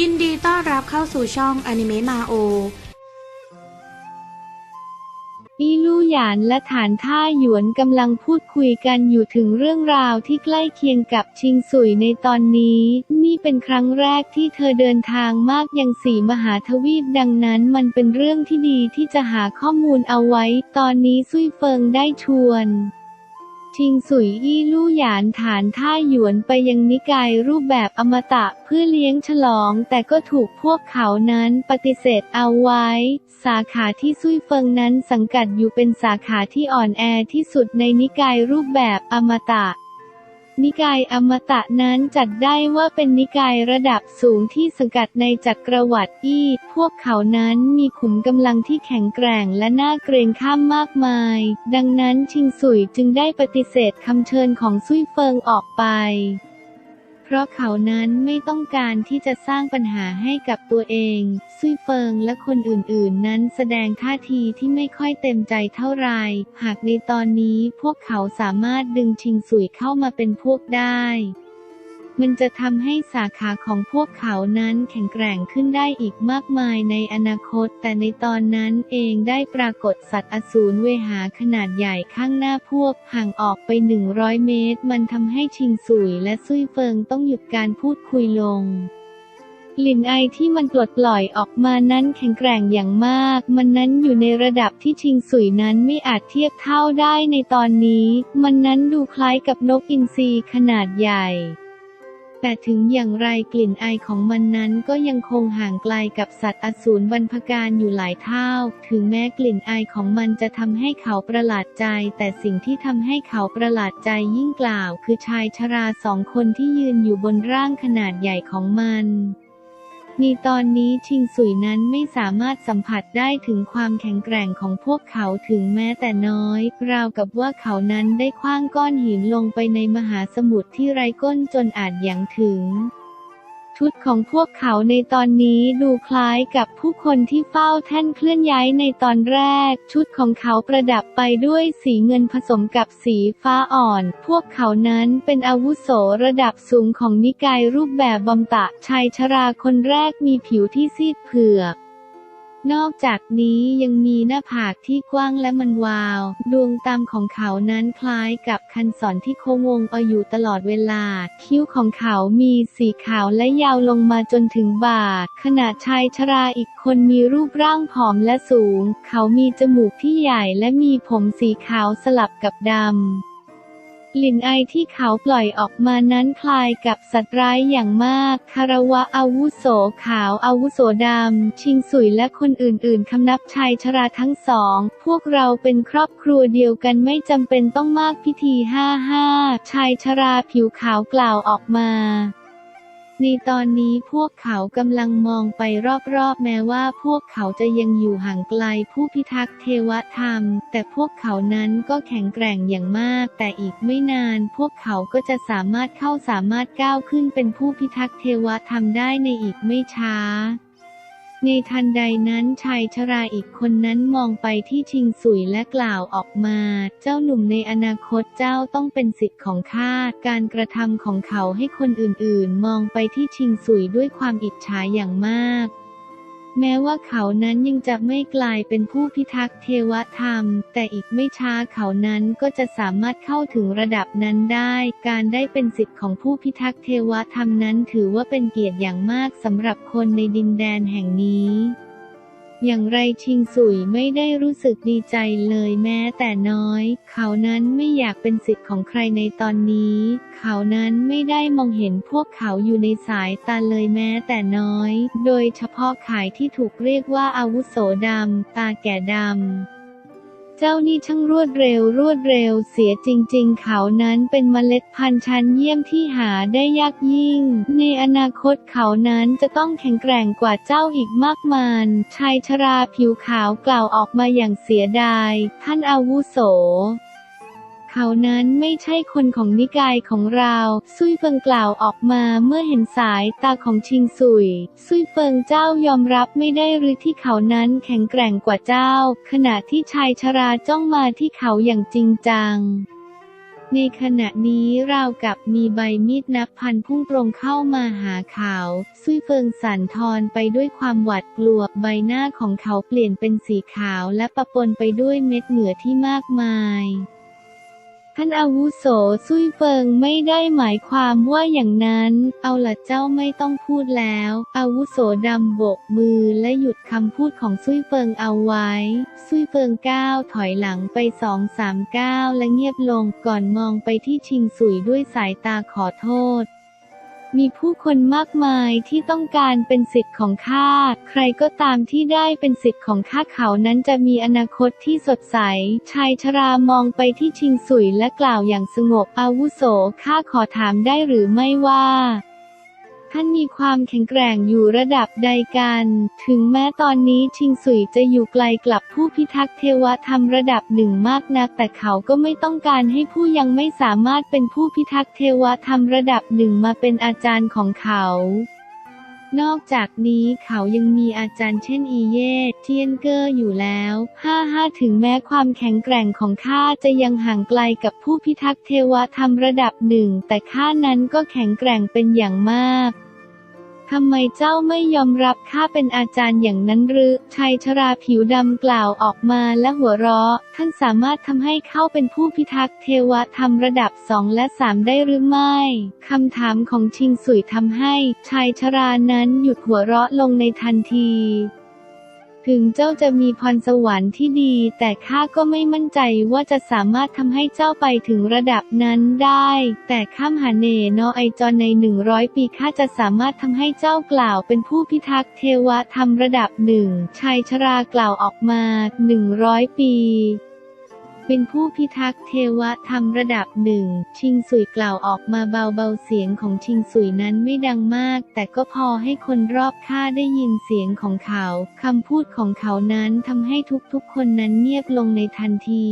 ยินดีต้อนรับเข้าสู่ช่องอนิเมะมาโอ อีลู่หยานและฐานท่าหยวนกำลังพูดคุยกันอยู่ถึงเรื่องราวที่ใกล้เคียงกับชิงสุยในตอนนี้ นี่เป็นครั้งแรกที่เธอเดินทางมากยังสีมหาทวีปดังนั้นมันเป็นเรื่องที่ดีที่จะหาข้อมูลเอาไว้ ตอนนี้ซุยเฟิงได้ชวน ชิงสุยอี้ลู่หยานฐานท่าหยวนไปยังนิกายรูปแบบอมตะเพื่อเลี้ยงฉลอง แต่ก็ถูกพวกเขานั้นปฏิเสธเอาไว้ สาขาที่ซุยเฟิงนั้นสังกัดอยู่เป็นสาขาที่อ่อนแอที่สุดในนิกายรูปแบบอมตะ นิกายอมตะนั้นจัดได้ว่าเป็นนิกายระดับสูงที่สังกัดในจักรวรรดิอี้ พวกเขานั้นมีขุมกำลังที่แข็งแกร่งและน่าเกรงข้ามมากมาย ดังนั้นชิงสุยจึงได้ปฏิเสธคำเชิญของซุยเฟิงออกไป เพราะเขานั้นไม่ต้องการที่จะสร้างปัญหาให้กับตัวเอง ซุยเฟิงและคนอื่นๆ นั้นแสดงท่าทีที่ไม่ค่อยเต็มใจเท่าไหร่ หากในตอนนี้พวกเขาสามารถดึงชิงสุยเข้ามาเป็นพวกได้ มันจะทำให้สาขาของพวกเขานั้นแข็งแกร่งขึ้นได้อีกมากมายในอนาคต แต่ในตอนนั้นเองได้ปรากฏสัตว์อสูรเวหาขนาดใหญ่ข้างหน้าพวก ห่างออกไป 100 เมตร มันทำให้ชิงสุยและซุยเฟิงต้องหยุดการพูดคุยลงกลิ่นไอที่มันปลดปล่อยออกมานั้นแข็งแกร่งอย่างมาก มันนั้นอยู่ในระดับที่ชิงสุยนั้นไม่อาจเทียบเท่าได้ในตอนนี้ มันนั้นดูคล้ายกับนกอินทรีขนาดใหญ่ แต่ถึงอย่างไรกลิ่นไอของมันนั้นก็ยังคงห่างไกลกับสัตว์อสูรบรรพการอยู่หลายเท่า ถึงแม้กลิ่นไอของมันจะทำให้เขาประหลาดใจ แต่สิ่งที่ทำให้เขาประหลาดใจยิ่งกล่าว คือชายชราสองคนที่ยืนอยู่บนร่างขนาดใหญ่ของมัน มีตอนนี้ชิงสุยนั้นไม่สามารถสัมผัสได้ถึงความแข็งแกร่งของพวกเขาถึงแม้แต่น้อย ราวกับว่าเขานั้นได้คว้างก้อนหินลงไปในมหาสมุทรที่ไร้ก้นจนอาจยังถึง ชุดของพวกเขาในตอนนี้ดูคล้ายกับผู้คนที่เฝ้าแท่นเคลื่อนย้ายในตอนแรก ชุดของเขาประดับไปด้วยสีเงินผสมกับสีฟ้าอ่อน พวกเขานั้นเป็นอาวุโสระดับสูงของนิกายรูปแบบบอมตะชายชราคนแรกมีผิวที่ซีดเผือก นอกจากนี้ยังมีหน้าผากที่กว้างและมันวาว ดวงตามของเขานั้นคล้ายกับคันสอนที่โค้งวงเอาอยู่ตลอดเวลา คิ้วของเขามีสีขาวและยาวลงมาจนถึงบ่าขณะชายชราอีกคนมีรูปร่างผอมและสูง เขามีจมูกที่ใหญ่และมีผมสีขาวสลับกับดำ กลิ่นไอที่เขาปล่อยออกมานั้นคลายกับสัตว์ร้ายอย่างมาก คารวะอาวุโสขาวอาวุโสดำ ชิงสุยและคนอื่นๆ คำนับชายชราทั้งสอง พวกเราเป็นครอบครัวเดียวกันไม่จำเป็นต้องมากพิธีห้าห้าชายชราผิวขาวกล่าวออกมา ในตอนนี้พวกเขากำลังมองไปรอบๆ แม้ว่าพวกเขาจะยังอยู่ห่างไกลผู้พิทักษ์เทวธรรม แต่พวกเขานั้นก็แข็งแกร่งอย่างมาก แต่อีกไม่นาน พวกเขาก็จะสามารถเข้าสามารถก้าวขึ้นเป็นผู้พิทักษ์เทวธรรมได้ในอีกไม่ช้า ในทันใดนั้นชายชราอีกคนนั้นมองไปที่ชิงสุยและกล่าวออกมา เจ้าหนุ่มในอนาคตเจ้าต้องเป็นสิทธิ์ของข้า การกระทำของเขาให้คนอื่นๆ มองไปที่ชิงสุยด้วยความอิจฉาอย่างมาก แม้ว่าเขานั้นยังจะไม่กลายเป็นผู้พิทักษ์เทวธรรม แต่อีกไม่ช้าเขานั้นก็จะสามารถเข้าถึงระดับนั้นได้ การได้เป็นสิทธิ์ของผู้พิทักษ์เทวธรรมนั้นถือว่าเป็นเกียรติอย่างมากสำหรับคนในดินแดนแห่งนี้ อย่างไรชิงสุยไม่ได้รู้สึกดีใจเลยแม้แต่น้อย เขานั้นไม่อยากเป็นสิทธิ์ของใครในตอนนี้ เขานั้นไม่ได้มองเห็นพวกเขาอยู่ในสายตาเลยแม้แต่น้อย โดยเฉพาะขายที่ถูกเรียกว่าอาวุโสดำตาแก่ดำ เจ้านี่ช่างรวดเร็วรวดเร็วเสียจริง ๆ เขานั้นเป็นเมล็ดพันธุ์ชั้นเยี่ยมที่หาได้ยากยิ่ง ในอนาคตเขานั้นจะต้องแข็งแกร่งกว่าเจ้าอีกมากมายชายชราผิวขาวกล่าวออกมาอย่างเสียดาย ท่านอาวุโส เขานั้นไม่ใช่คนของนิกายของเรา ซุยเฟิงกล่าวออกมาเมื่อเห็นสายตาของชิงซุย ซุยเฟิงเจ้ายอมรับไม่ได้หรือที่เขานั้นแข็งแกร่งกว่าเจ้า ขณะที่ชายชราจ้องมาที่เขาอย่างจริงจังในขณะนี้ราวกับมีใบมีดนับพันพุ่งตรงเข้ามาหาเขาซุยเฟิงสั่นทอนไปด้วยความหวาดกลัวใบหน้าของเขาเปลี่ยนเป็นสีขาวและปะปนไปด้วยเม็ดเหงื่อที่มากมาย ท่านอาวุโสซุยเฟิงไม่ได้หมายความว่าอย่างนั้น เอาละเจ้าไม่ต้องพูดแล้ว อาวุโสดำโบกมือและหยุดคำพูดของซุยเฟิงเอาไว้ ซุยเฟิงก้าวถอยหลังไปสองสามก้าวและเงียบลงก่อนมองไปที่ชิงสุยด้วยสายตาขอโทษ มีผู้คนมากมายที่ต้องการเป็นสิทธิ์ของข้า ใครก็ตามที่ได้เป็นสิทธิ์ของข้าเขานั้นจะมีอนาคตที่สดใส ชายชรามองไปที่ชิงสุยและกล่าวอย่างสงบอาวุโสข้าขอถามได้หรือไม่ว่า ท่านมีความแข็งแกร่งอยู่ระดับใดกัน ถึงแม้ตอนนี้ชิงสุยจะอยู่ไกลกลับผู้พิทักษ์เทวธรรมระดับหนึ่งมากนัก แต่เขาก็ไม่ต้องการให้ผู้ยังไม่สามารถเป็นผู้พิทักษ์เทวธรรมระดับหนึ่งมาเป็นอาจารย์ของเขานอกจากนี้เขายังมีอาจารย์เช่นอีเย่เทียนเกอร์อยู่แล้วห้าห้าถึงแม้ความแข็งแกร่งของข้าจะยังห่างไกลกับผู้พิทักษ์เทวธรรมระดับหนึ่ง แต่ข้านั้นก็แข็งแกร่งเป็นอย่างมาก ทำไมเจ้าไม่ยอมรับข้าเป็นอาจารย์อย่างนั้นหรือ ชายชราผิวดำกล่าวออกมาและหัวเราะ ท่านสามารถทำให้เข้าเป็นผู้พิทักษ์เทวธรรมระดับสองและสามได้หรือไม่ คำถามของชิงสุยทำให้ ชายชรานั้นหยุดหัวเราะลงในทันที ถึงเจ้าจะมีพรสวรรค์ที่ดี แต่ข้าก็ไม่มั่นใจว่าจะสามารถทำให้เจ้าไปถึงระดับนั้นได้ แต่ข้ามหาเนนอไอจอนในหนึ่งร้อยปีข้าจะสามารถทำให้เจ้ากล่าวเป็นผู้พิทักษ์เทวธรรมระดับหนึ่งชายชรากล่าวออกมาหนึ่งร้อยปี เป็นผู้พิทักษ์เทวธรรมระดับหนึ่ง ชิงสุยกล่าวออกมาเบาๆเสียงของชิงสุยนั้นไม่ดังมาก แต่ก็พอให้คนรอบข้าได้ยินเสียงของเขา คำพูดของเขานั้นทำให้ทุกๆคนนั้นเงียบลงในทันที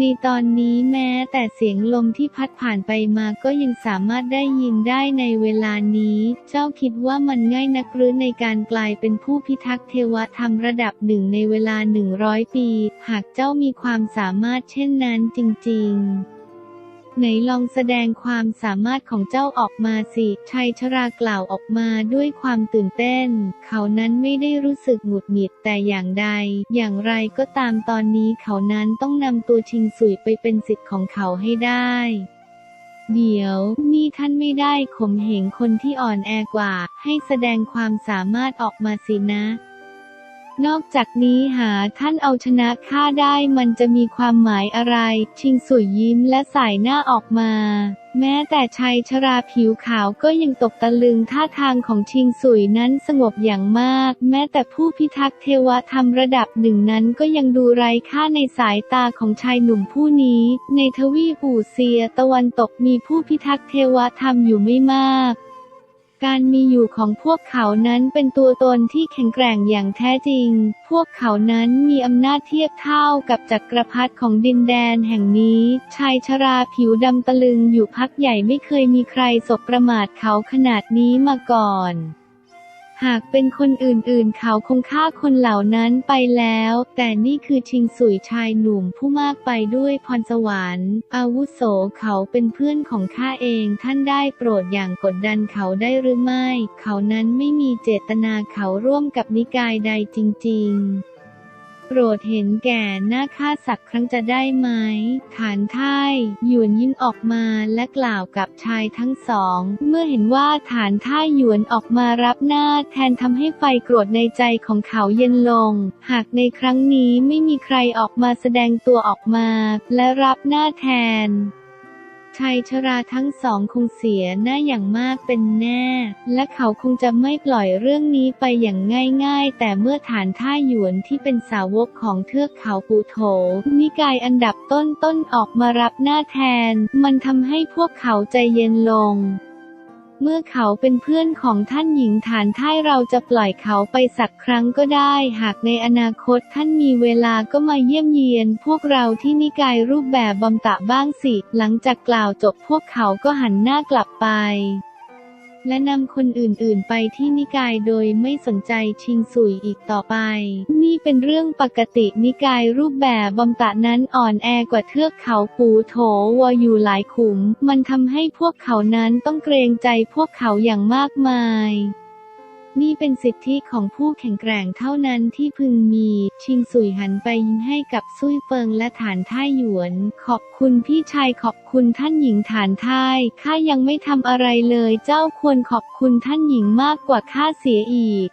ในตอนนี้แม้แต่เสียงลมที่พัดผ่านไปมาก็ยังสามารถได้ยินได้ในเวลานี้ เจ้าคิดว่ามันง่ายนักหรือในการกลายเป็นผู้พิทักษ์เทวธรรมระดับหนึ่งในเวลาหนึ่งร้อยปี หากเจ้ามีความสามารถเช่นนั้นจริง ๆ ไหนลองแสดงความสามารถของเจ้าออกมาสิ ชัยชรากล่าวออกมาด้วยความตื่นเต้น เขานั้นไม่ได้รู้สึกหงุดหงิดแต่อย่างใด อย่างไรก็ตามตอนนี้เขานั้นต้องนำตัวชิงสุยไปเป็นสิทธิ์ของเขาให้ได้เดี๋ยวนี่ท่านไม่ได้ข่มเหงคนที่อ่อนแอกว่า ให้แสดงความสามารถออกมาสินะ นอกจากนี้หาท่านเอาชนะข้าได้มันจะมีความหมายอะไร ชิงสุยยิ้มและสายหน้าออกมา แม้แต่ชายชราผิวขาวก็ยังตกตะลึงท่าทางของชิงสุยนั้นสงบอย่างมาก แม้แต่ผู้พิทักษ์เทวธรรมระดับหนึ่งนั้นก็ยังดูไร้ค่าในสายตาของชายหนุ่มผู้นี้ ในทวีปอู่เซียตะวันตกมีผู้พิทักษ์เทวธรรมอยู่ไม่มาก การมีอยู่ของพวกเขานั้นเป็นตัวตนที่แข็งแกร่งอย่างแท้จริง พวกเขานั้นมีอำนาจเทียบเท่ากับจักรพรรดิของดินแดนแห่งนี้ ชายชราผิวดำตะลึงอยู่พักใหญ่ไม่เคยมีใครสบประมาทเขาขนาดนี้มาก่อน หากเป็นคนอื่นๆ เขาคงฆ่าคนเหล่านั้นไปแล้ว แต่นี่คือชิงสุยชายหนุ่มผู้มากไปด้วยพรสวรรค์ อาวุโสเขาเป็นเพื่อนของข้าเองท่านได้โปรดอย่างกดดันเขาได้หรือไม่ เขานั้นไม่มีเจตนาเขาร่วมกับนิกายใดจริง ๆ โปรดเห็นแก่หน้าข้าสักครั้งจะได้ไหมฐานท่ายหยวนยิ้มออกมาและกล่าวกับชายทั้งสอง เมื่อเห็นว่าฐานท่ายหยวนออกมารับหน้าแทนทำให้ไฟโกรธในใจของเขาเย็นลง หากในครั้งนี้ไม่มีใครออกมาแสดงตัวออกมา และรับหน้าแทน ชายชราทั้งสองคงเสียหน้าอย่างมากเป็นแน่ และเขาคงจะไม่ปล่อยเรื่องนี้ไปอย่างง่ายๆ แต่เมื่อฐานท่าหยวนที่เป็นสาวกของเทือกเขาปูโถ นิกายอันดับต้นๆออกมารับหน้าแทน มันทำให้พวกเขาใจเย็นลง เมื่อเขาเป็นเพื่อนของท่านหญิงฐานท่ายเราจะปล่อยเขาไปสักครั้งก็ได้ หากในอนาคตท่านมีเวลาก็มาเยี่ยมเยียน พวกเราที่นิกายรูปแบบบอมตะบ้างสิ หลังจากกล่าวจบพวกเขาก็หันหน้ากลับไป และนำคนอื่นๆ ไปที่นิกายโดยไม่สนใจชิงสุยอีกต่อไป นี่เป็นเรื่องปกตินิกายรูปแบบบอมตะนั้นอ่อนแอกว่าเทือกเขาปูโถวอยู่หลายขุม มันทำให้พวกเขานั้นต้องเกรงใจพวกเขาอย่างมากมาย นี่เป็นสิทธิของผู้แข็งแกร่งเท่านั้นที่พึงมี ชิงสุยหันไปยิ้มให้กับซุยเฟิงและฐานท่ายหยวน ขอบคุณพี่ชายขอบคุณท่านหญิงฐานท่ายข้ายังไม่ทำอะไรเลย เจ้าควรขอบคุณท่านหญิงมากกว่าข้าเสียอีก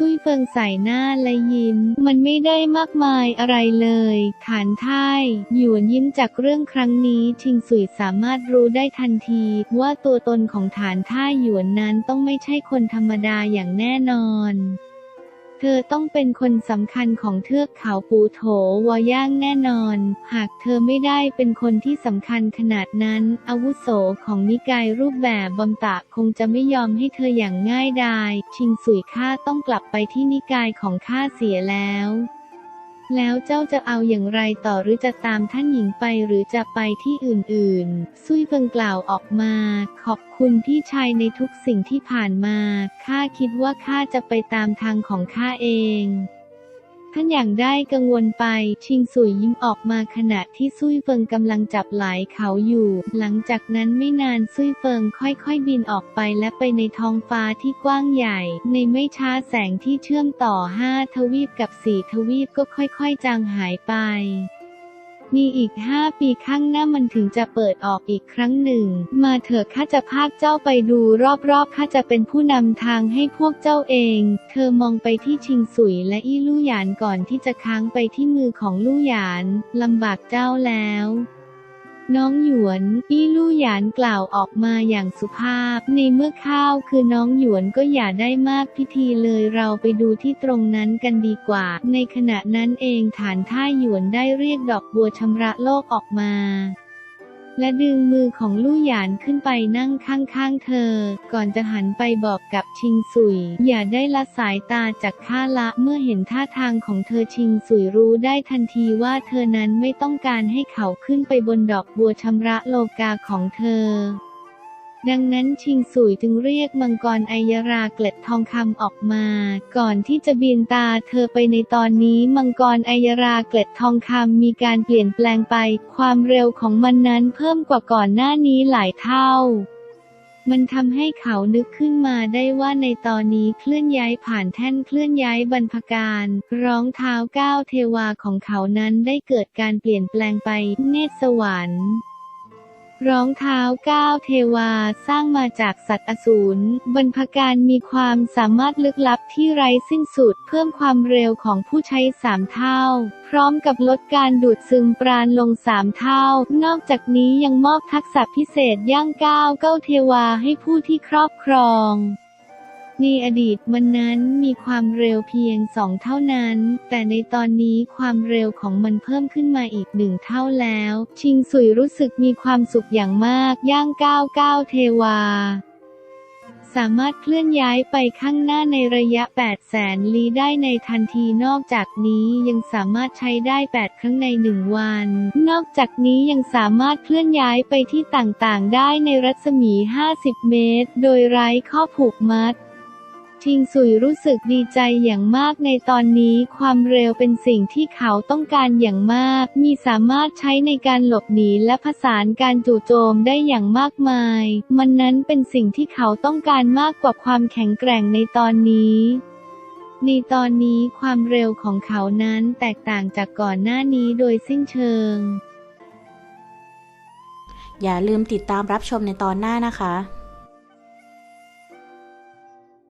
ซุยเฟิงใส่หน้าและยิ้ม มันไม่ได้มากมายอะไรเลยฐานท่ายหยวนยิ้มจากเรื่องครั้งนี้ชิงสุยสามารถรู้ได้ทันที ว่าตัวตนของฐานท่ายหยวนนั้นต้องไม่ใช่คนธรรมดาอย่างแน่นอน เธอต้องเป็นคนสำคัญของเทือกเขาปูโถวอย่างแน่นอน หากเธอไม่ได้เป็นคนที่สำคัญขนาดนั้น อาวุโสของนิกายรูปแบบบอมตะคงจะไม่ยอมให้เธออย่างง่ายดาย ชิงสุยข้าต้องกลับไปที่นิกายของข้าเสียแล้ว แล้วเจ้าจะเอาอย่างไรต่อหรือจะตามท่านหญิงไปหรือจะไปที่อื่นๆ ซุยเฟิงกล่าวออกมา ขอบคุณพี่ชายในทุกสิ่งที่ผ่านมา ข้าคิดว่าข้าจะไปตามทางของข้าเอง ท่านอย่างได้กังวลไป ชิงสุยยิ้มออกมาขณะที่ซุยเฟิงกำลังจับไหลเขาอยู่ หลังจากนั้นไม่นานซุยเฟิงค่อยๆบินออกไปและไปในท้องฟ้าที่กว้างใหญ่ ในไม่ช้าแสงที่เชื่อมต่อห้าทวีปกับสี่ทวีปก็ค่อยๆจางหายไป มีอีกห้าปีข้างหน้ามันถึงจะเปิดออกอีกครั้งหนึ่ง มาเถอะข้าจะพาเจ้าไปดูรอบๆข้าจะเป็นผู้นำทางให้พวกเจ้าเอง เธอมองไปที่ชิงสุยและอี้ลู่หยานก่อนที่จะค้างไปที่มือของลู่หยานลำบากเจ้าแล้ว น้องหยวน อี้ลู่หยานกล่าวออกมาอย่างสุภาพ ในเมื่อข้าวคือน้องหยวนก็อย่าได้มากพิธีเลยเราไปดูที่ตรงนั้นกันดีกว่า ในขณะนั้นเองฐานท่าหยวนได้เรียกดอกบัวชำระโลกออกมา และดึงมือของลู่หยานขึ้นไปนั่งข้างๆเธอ ก่อนจะหันไปบอกกับชิงสุย อย่าได้ละสายตาจากข้าละเมื่อเห็นท่าทางของเธอชิงสุยรู้ได้ทันทีว่าเธอนั้นไม่ต้องการให้เขาขึ้นไปบนดอกบัวชำระโลกาของเธอ ดังนั้นชิงสุยจึงเรียกมังกรไอยราเกล็ดทองคำออกมา ก่อนที่จะบินตาเธอไปในตอนนี้มังกรไอยราเกล็ดทองคำมีการเปลี่ยนแปลงไป ความเร็วของมันนั้นเพิ่มกว่าก่อนหน้านี้หลายเท่ามันทำให้เขานึกขึ้นมาได้ว่าในตอนนี้เคลื่อนย้ายผ่านแท่นเคลื่อนย้ายบรรพการร้องเท้าก้าวเทวาของเขานั้นได้เกิดการเปลี่ยนแปลงไปเนตรสวรรค์ รองเท้าก้าวเทวาสร้างมาจากสัตว์อสูรบรรพการมีความสามารถลึกลับที่ไร้สิ้นสุด เพิ่มความเร็วของผู้ใช้สามเท่า พร้อมกับลดการดูดซึมปราณลงสามเท่า นอกจากนี้ยังมอบทักษะพิเศษย่างก้าวเก้าเทวาให้ผู้ที่ครอบครอง ในอดีตมันนั้นมีความเร็วเพียงสองเท่านั้น แต่ในตอนนี้ความเร็วของมันเพิ่มขึ้นมาอีกหนึ่งเท่าแล้ว ชิงสุยรู้สึกมีความสุขอย่างมาก ย่างก้าวก้าวเทวา สามารถเคลื่อนย้ายไปข้างหน้าในระยะ 8 แสนลี้ได้ในทันทีนอกจากนี้ยังสามารถใช้ได้ 8 ครั้งในหนึ่งวัน นอกจากนี้ยังสามารถเคลื่อนย้ายไปที่ต่างๆ ได้ในรัศมี 50 เมตร โดยไร้ข้อผูกมัด ชิงสุยรู้สึกดีใจอย่างมากในตอนนี้ความเร็วเป็นสิ่งที่เขาต้องการอย่างมาก มีสามารถใช้ในการหลบหนีและผสานการจู่โจมได้อย่างมากมาย มันนั้นเป็นสิ่งที่เขาต้องการมากกว่าความแข็งแกร่งในตอนนี้ในตอนนี้ความเร็วของเขานั้นแตกต่างจากก่อนหน้านี้โดยสิ้นเชิง อย่าลืมติดตามรับชมในตอนหน้านะคะ